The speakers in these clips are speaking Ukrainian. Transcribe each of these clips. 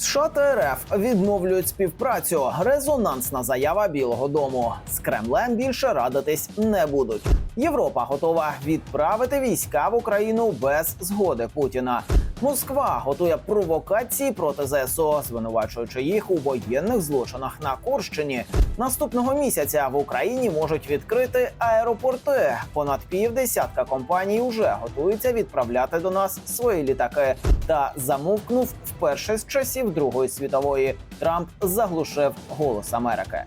США та РФ відновлюють співпрацю. Резонансна заява Білого Дому. З Кремлем більше радитись не будуть. Європа готова відправити війська в Україну без згоди Путіна. Москва готує провокації проти ЗСУ, звинувачуючи їх у воєнних злочинах на Курщині. Наступного місяця в Україні можуть відкрити аеропорти. Понад півдесятка компаній уже готуються відправляти до нас свої літаки. Та замовкнув вперше з часів Другої світової. Трамп заглушив голос Америки.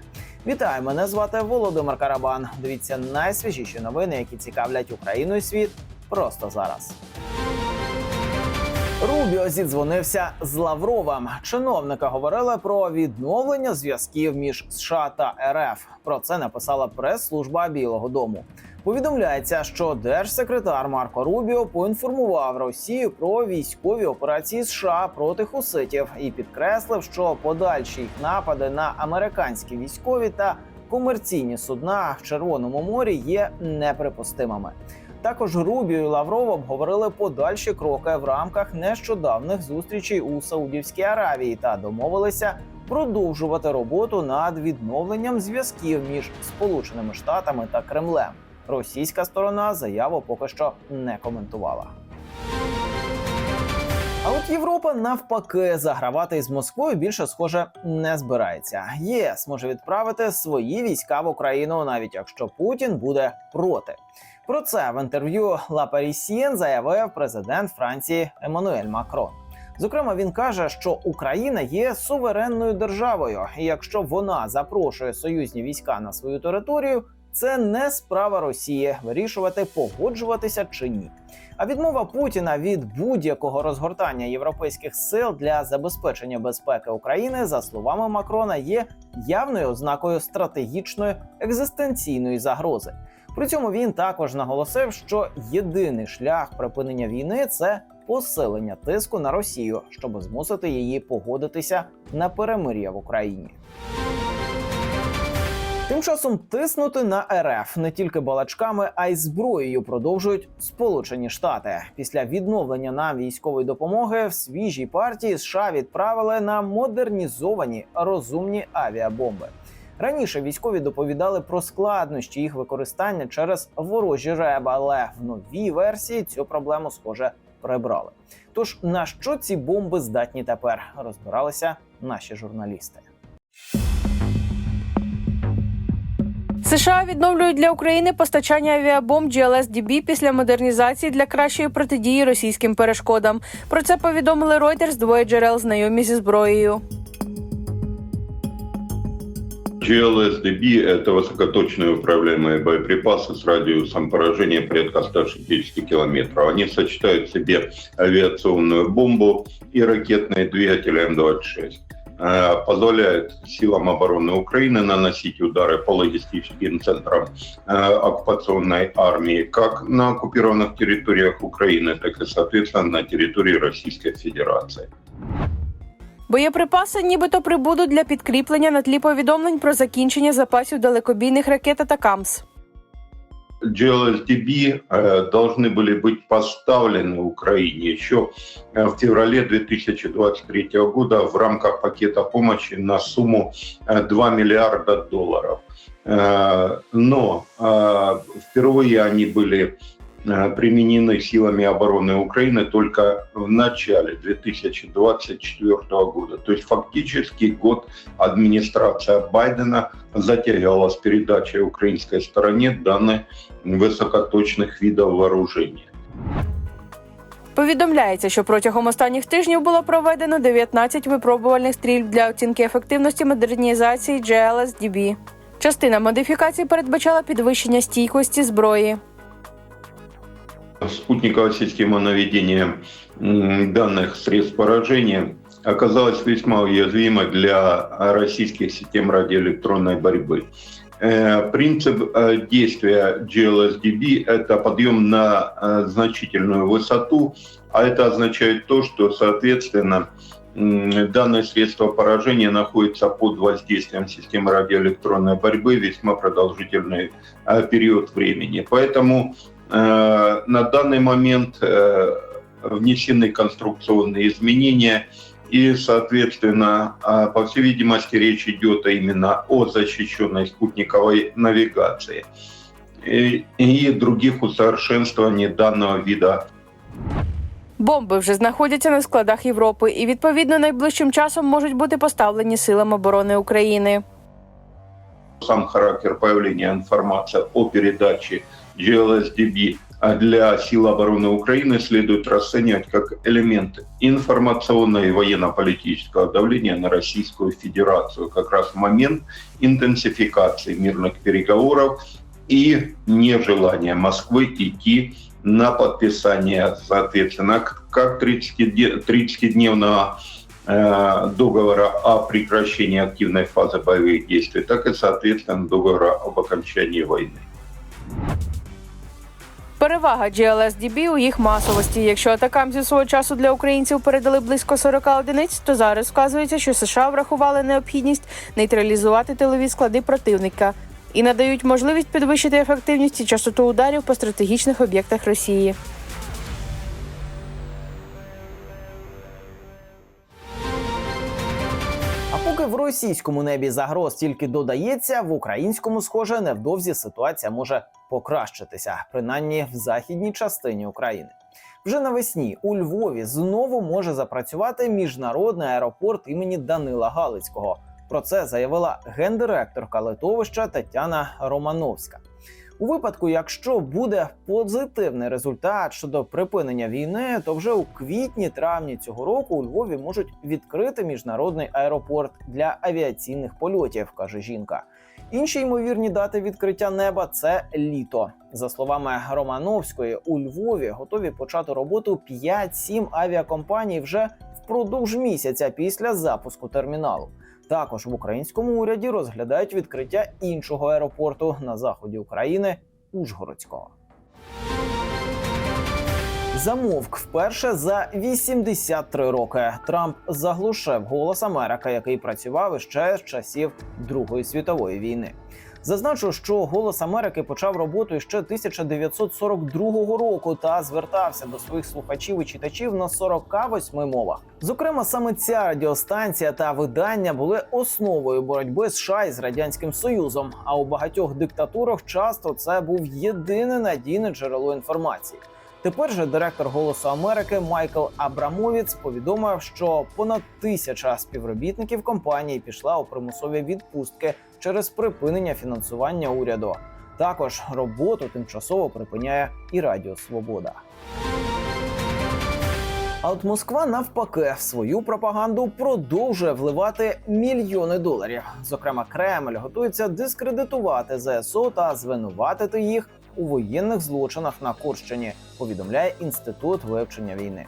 Вітаю, мене звати Володимир Карабан. Дивіться найсвіжіші новини, які цікавлять Україну і світ просто зараз. Рубіо зідзвонився з Лавровим. Чиновника говорили про відновлення зв'язків між США та РФ. Про це написала прес-служба Білого Дому. Повідомляється, що держсекретар Марко Рубіо поінформував Росію про військові операції США проти хуситів і підкреслив, що подальші їх напади на американські військові та комерційні судна в Червоному морі є неприпустимими. Також Рубіо і Лавров обговорили подальші кроки в рамках нещодавних зустрічей у Саудівській Аравії та домовилися продовжувати роботу над відновленням зв'язків між Сполученими Штатами та Кремлем. Російська сторона заяву поки що не коментувала. А от Європа навпаки загравати із Москвою більше схоже не збирається. ЄС може відправити свої війська в Україну, навіть якщо Путін буде проти. Про це в інтерв'ю La Parisienne заявив президент Франції Еммануель Макрон. Зокрема, він каже, що Україна є суверенною державою, і якщо вона запрошує союзні війська на свою територію, це не справа Росії вирішувати, погоджуватися чи ні. А відмова Путіна від будь-якого розгортання європейських сил для забезпечення безпеки України, за словами Макрона, є явною ознакою стратегічної екзистенційної загрози. При цьому він також наголосив, що єдиний шлях припинення війни це посилення тиску на Росію, щоб змусити її погодитися на перемир'я в Україні. Тим часом тиснути на РФ не тільки балачками, а й зброєю продовжують Сполучені Штати. Після відновлення нам військової допомоги в свіжій партії США відправили на модернізовані розумні авіабомби. Раніше військові доповідали про складнощі їх використання через ворожі реби, але в новій версії цю проблему схоже прибрали. Тож на що ці бомби здатні тепер розбиралися наші журналісти. США відновлюють для України постачання авіабомб GLSDB після модернізації для кращої протидії російським перешкодам. Про це повідомили Reuters двоє джерел знайомі зі зброєю. GLSDB – это высокоточные управляемые боеприпасы с радиусом поражения порядка 160 километров. Они сочетают в себе авиационную бомбу и ракетные двигатели М-26. Э, Позволяют силам обороны Украины наносить удары по логистическим центрам э, оккупационной армии как на оккупированных территориях Украины, так и, соответственно, на территории Российской Федерации. Боєприпаси нібито прибудуть для підкріплення на тлі повідомлень про закінчення запасів далекобійних ракет «Атакамс». GLSDB э, должны были быть поставлены Украине еще э, в феврале 2023 года в рамках пакета помощи на сумму э, 2 миллиарда долларов. Э, Но э, впервые они были э, применены силами обороны Украины только в начале 2024 года. То есть фактически год администрация Байдена затягивала с передачей украинской стороне данных высокоточных видов вооружения. Повідомляється, що протягом останніх тижнів було проведено 19 випробувальних стрільб для оцінки ефективності модернізації GLSDB. Частина модифікацій передбачала підвищення стійкості зброї. Спутниковая система наведения данных средств поражения оказалась весьма уязвима для российских систем радиоэлектронной борьбы. Э, Принцип э, действия GLSDB – это подъем на э, значительную высоту, а это означает то, что, соответственно, данное средство поражения находится под воздействием системы радиоэлектронной борьбы весьма продолжительный период времени. Поэтому на данный момент э, внесены конструкционные изменения, И, соответственно, а, по всей видимости, речь идет именно о защищенной спутниковой навигации и, и других усовершенствований данного вида Бомби вже знаходяться на складах Європи і відповідно найближчим часом можуть бути поставлені силами оборони України. Сам характер появления информации о передаче GLSDB а для сил обороны Украины следует расценивать как элемент информационного и военно-политического давления на Российскую Федерацию, как раз в момент интенсификации мирных переговоров и нежелания Москвы идти на подписание, соответственно, как 30 30-дневного э, договора о прекращении активной фазы боевых действий, так и, соответственно, договора об окончании войны. Перевага GLSDB у їх масовості. Якщо атакам зі свого часу для українців передали близько 40 одиниць, то зараз вказується, що США врахували необхідність нейтралізувати тилові склади противника і надають можливість підвищити ефективність і частоту ударів по стратегічних об'єктах Росії. Поки в російському небі загроз тільки додається, в українському, схоже, невдовзі ситуація може покращитися, принаймні в західній частині України. Вже навесні у Львові знову може запрацювати міжнародний аеропорт імені Данила Галицького. Про це заявила гендиректорка литовища Тетяна Романовська. У випадку, якщо буде позитивний результат щодо припинення війни, то вже у квітні-травні цього року у Львові можуть відкрити міжнародний аеропорт для авіаційних польотів, каже жінка. Інші ймовірні дати відкриття неба це літо. За словами Романовської, у Львові готові почати роботу 5-7 авіакомпаній вже впродовж місяця після запуску терміналу. Також в українському уряді розглядають відкриття іншого аеропорту на заході України Ужгородського. Замовк вперше за 83 роки. Трамп заглушив голос Америки, який працював іще з часів Другої світової війни. Зазначу, що голос Америки почав роботу ще 1942 року та звертався до своїх слухачів і читачів на 48 мовах. Зокрема, саме ця радіостанція та видання були основою боротьби США із радянським союзом. А у багатьох диктатурах часто це був єдине надійне джерело інформації. Тепер же директор Голосу Америки Майкл Абрамовіц повідомив, що понад тисяча співробітників компанії пішла у примусові відпустки через припинення фінансування уряду. Також роботу тимчасово припиняє і Радіо Свобода. А от Москва навпаки в свою пропаганду продовжує вливати мільйони доларів. Зокрема, Кремль готується дискредитувати ЗСУ та звинуватити їх у воєнних злочинах на Курщині. Повідомляє інститут вивчення війни.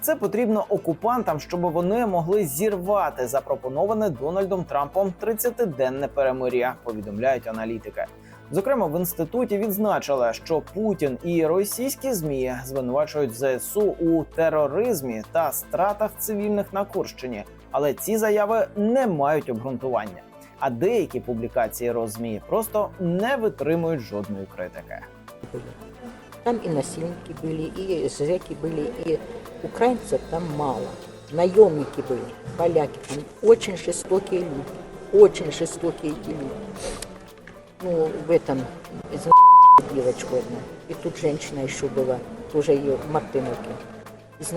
Це потрібно окупантам, щоб вони могли зірвати запропоноване Дональдом Трампом 30-денне перемир'я. Повідомляють аналітики. Зокрема, в інституті відзначили, що Путін і російські змі звинувачують ЗСУ у тероризмі та стратах цивільних на Курщині, але ці заяви не мають обґрунтування А деякі публікації Розмі просто не витримують жодної критики. были. Там и насильники были, и зэки были, и украинцев там мало. Наемники были, поляки там очень жестокие люди, очень жестокие эти люди. Ну, в этом из девочку одну. И тут женщина еще была, тоже ее в Мартыновке. Из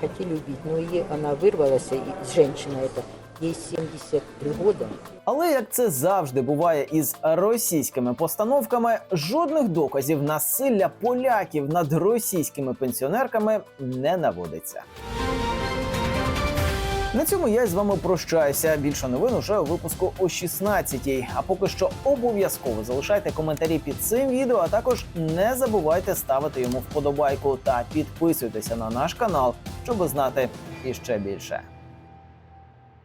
хотели убить, но ей она вырвалась, и женщина эта, ей 73 года. Але як це завжди буває із російськими постановками, жодних доказів насилля поляків над російськими пенсіонерками не наводиться. На цьому я з вами прощаюся. Більше новин уже у випуску о 16-й. А поки що обов'язково залишайте коментарі під цим відео, а також не забувайте ставити йому вподобайку та підписуйтеся на наш канал, щоб знати іще більше.